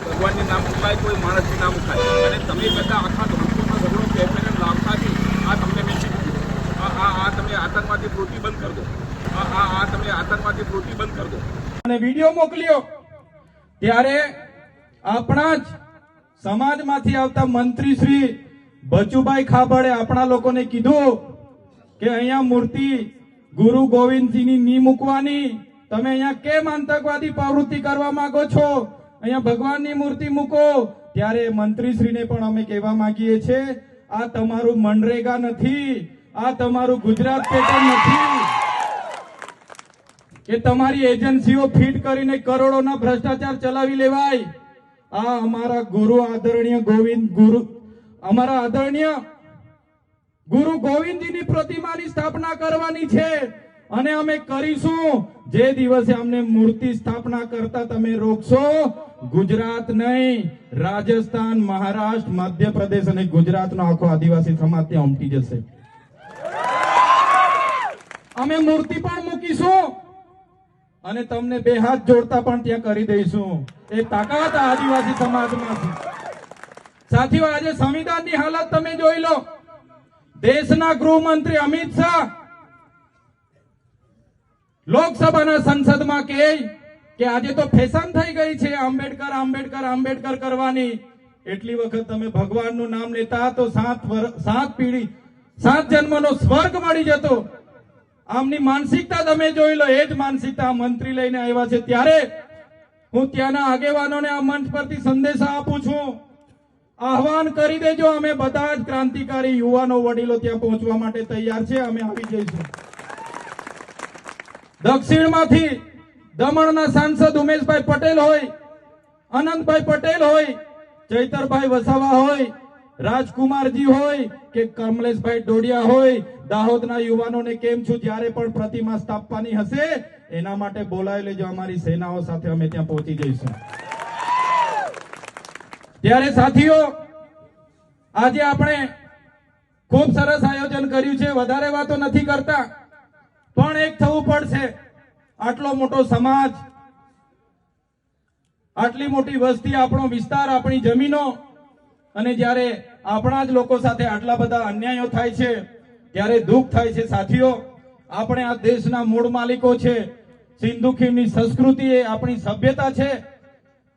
ભગવાનનું નામ મુકાય, કોઈ માણસનું નામ મુકાય. અને તમે બધા આખા ધોળકોનો ઝઘડો કેફેને લાવતાથી આ તમને મેં કીધું આ આ તમે આતંકવાદી પ્રવૃત્તિ બંધ કરી દો. આ આ તમે આતંકવાદી પ્રવૃત્તિ બંધ કરી દો. અને વીડિયો મોકલ્યો. ત્યારે આપણા જ સમાજમાંથી આવતા મંત્રી શ્રી બચુભાઈ ખાબડે આપણા લોકોને કીધું કે અહીંયા મૂર્તિ ગુરુ ગોવિંદજીની ની મૂકવાની. તમે અહીંયા કેમ આતંકવાદી પ્રવૃત્તિ કરવા માંગો છો? અહીંયા ભગવાનની મૂર્તિ મૂકો. ત્યારે મંત્રીશ્રીને પણ અમે કહેવા માંગીએ છીએ, આ તમારું મનરેગા નથી, આ તમારું ગુજરાત પેટર્ન નથી. કે તમારી એજન્સીઓ ફીટ કરીને કરોડોના ભ્રષ્ટાચાર ચલાવી લેવાય. આ અમારા ગુરુ આદરણીય ગોવિંદ ગુરુ, અમારા આદરણીય ગુરુ ગોવિંદજીની પ્રતિમાની સ્થાપના કરવાની છે. અને અમે કરીશું. જે દિવસે અમને મૂર્તિ સ્થાપના કરતા તમે રોકશો ગુજરાત નહીં, રાજસ્થાન, મહારાષ્ટ્ર, મધ્યપ્રદેશ અને ગુજરાતનો આખો આદિવાસી સમાજ ત્યાં ઉમટી જશે. અમે મૂર્તિ પણ મૂકીશું અને તમને બે હાથ જોડતા પણ ત્યાં કરી દઈશું. એ તાકાત આદિવાસી આદિવાસી સમાજમાંથી સાથીઓ, આજે સંવિધાનની હાલત તમે જોઈ લો. દેશના ગૃહમંત્રી અમિત શાહ લોકસભાના સંસદમાં કહે કે આજે તો ફેશન થઈ ગઈ છે આંબેડકર આંબેડકર આંબેડકર કરવાની. એટલી વખત તમે ભગવાનનું નામ લેતા તો સાત સાત પીઢી, સાત જન્મનો સ્વર્ગ મળી જતો. આમની માનસિકતા તમે જોઈ લો, એ જ માનસિકતા મંત્રી લઈને આવ્યા છે. ત્યારે હું ત્યાંના આગેવાનોને આ મંચ પરથી સંદેશ આપું છું. આહવાન કરી દેજો, અમે બધા જ ક્રાંતિકારી યુવાનો વડીલો ત્યાં પહોંચવા માટે તૈયાર છે. અમે આવી જઈશું. દક્ષિણમાંથી દમણના સાંસદ ઉમેશભાઈ પટેલ હોય, અનંતભાઈ પટેલ હોય, ચૈતરભાઈ વસાવા હોય, રાજકુમારજી હોય કે કમલેશભાઈ ડોડિયા હોય, દાહોદના યુવાનોને કેમ છું, જ્યારે પણ પ્રતિમા સ્થાપવાની હશે, એના માટે બોલાવી લેજો, અમારી સેનાઓ સાથે અમે ત્યાં પહોંચી જઈશું. ત્યારે સાથીઓ, આજે આપણે ખૂબ સરસ આયોજન કર્યું છે, વધારે વાતો નથી કરતા, પણ એક થવું પડશે. આટલો મોટો સમાજ, આટલી મોટી વસ્તી, આપણો વિસ્તાર, આપણી જમીનો, અને જ્યારે આપણા જ લોકો સાથે આટલા બધા અન્યાયો થાય છે, ત્યારે દુઃખ થાય છે. સાથીઓ, આપણે આ દેશના મૂળ માલિકો છે. સિંધુ ખીણની સંસ્કૃતિ એ આપણી સભ્યતા છે.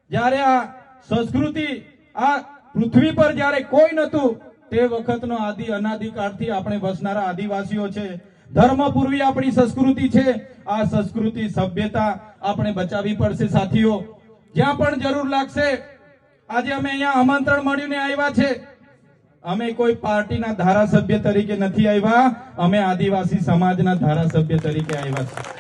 જ્યારે આ સંસ્કૃતિ આ પૃથ્વી પર જ્યારે કોઈ નતું તે વખતનો આદિ અનાદિકાળથી આપણે વસનારા આદિવાસીઓ છે. ધર્મપૂર્વી આપણી સંસ્કૃતિ છે. આ સંસ્કૃતિ સભ્યતા આપણે બચાવવી પડશે સાથીઓ. જ્યાં પણ જરૂર લાગશે, આજે અમે અહીંયા આમંત્રણ મળીને આવ્યા છે. અમે કોઈ પાર્ટીના ધારાસભ્ય તરીકે નથી આવ્યા. અમે આદિવાસી સમાજના ધારાસભ્ય તરીકે આવ્યા છે